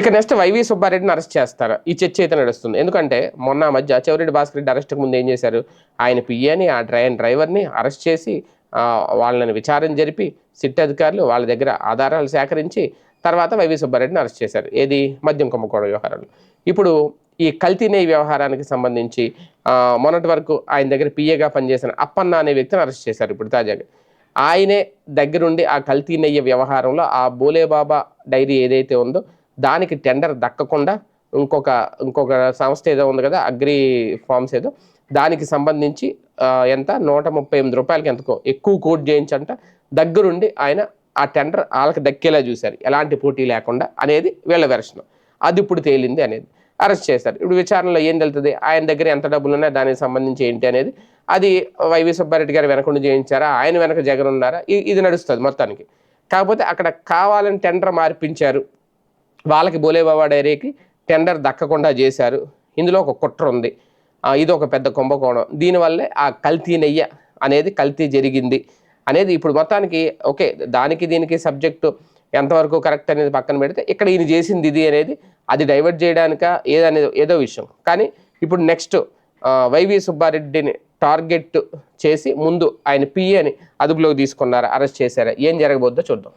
ఇక next YV సుబ్బారెడ్డిని arrest చేస్తారు. ఈ చర్చ అయితే నడుస్తుంది. ఎందుకంటే మొన్న మధ్య చెవిరెడ్డి భాస్కర్ రెడ్డి అరెస్ట్కి ముందు ఏం చేశారు? ఆయన పిఏని ఆ డ్రైన్ డ్రైవర్ని అరెస్ట్ చేసి వాళ్ళని విచారణ జరిపి సిట్ అధికారులు వాళ్ళ దగ్గర ఆధారాలు సేకరించి తర్వాత వైవి సుబ్బారెడ్డిని అరెస్ట్ చేశారు. ఏది? మద్యం కుంభకోణ వ్యవహారాలు. ఇప్పుడు ఈ కల్తీ నెయ్యి వ్యవహారానికి సంబంధించి మొన్నటి వరకు ఆయన దగ్గర పిఏగా పనిచేసిన అప్పన్న అనే వ్యక్తిని అరెస్ట్ చేశారు ఇప్పుడు తాజాగా. ఆయనే దగ్గరుండి ఆ కల్తీ నెయ్యి వ్యవహారంలో ఆ బోలేబాబా డైరీ ఏదైతే ఉందో దానికి టెండర్ దక్కకుండా ఇంకొక ఇంకొక సంస్థ ఏదో ఉంది కదా అగ్రి ఫార్మ్స్ ఏదో దానికి సంబంధించి ఎంత? నూట ముప్పై ఎనిమిది రూపాయలకి ఎంతకో ఎక్కువ కోట్ చేయించంట. దగ్గరుండి ఆయన ఆ టెండర్ వాళ్ళకి దక్కేలా చూశారు. ఎలాంటి పోటీ లేకుండా అనేది వీళ్ళ వెర్షన్. అది ఇప్పుడు తేలింది అనేది. అరెస్ట్ చేశారు. ఇప్పుడు విచారణలో ఏం తెలుతుంది ఆయన దగ్గర ఎంత డబ్బులు ఉన్నాయి దానికి సంబంధించి ఏంటి అనేది. అది వైవి సుబ్బారెడ్డి గారు వెనకుండా చేయించారా? ఆయన వెనక జగన్ ఉన్నారా? ఇది నడుస్తుంది మొత్తానికి. కాకపోతే అక్కడ కావాలని టెండర్ మార్పించారు వాళ్ళకి బోలేబాబా డైరీకి టెండర్ దక్కకుండా చేశారు. ఇందులో ఒక కుట్ర ఉంది. ఇది ఒక పెద్ద కుంభకోణం. దీనివల్లే ఆ కల్తీ నెయ్య అనేది కల్తీ జరిగింది అనేది ఇప్పుడు మొత్తానికి ఓకే దానికి దీనికి సబ్జెక్టు ఎంతవరకు కరెక్ట్ అనేది పక్కన పెడితే ఇక్కడ ఈయన చేసింది ఇది అనేది అది డైవర్ట్ చేయడానిక ఏదనేది ఏదో విషయం. కానీ ఇప్పుడు నెక్స్ట్ వైవి సుబ్బారెడ్డిని టార్గెట్ చేసి ముందు ఆయన పిఏని అదుపులోకి తీసుకున్నారా అరెస్ట్ చేశారా ఏం జరగబోద్దో చూద్దాం.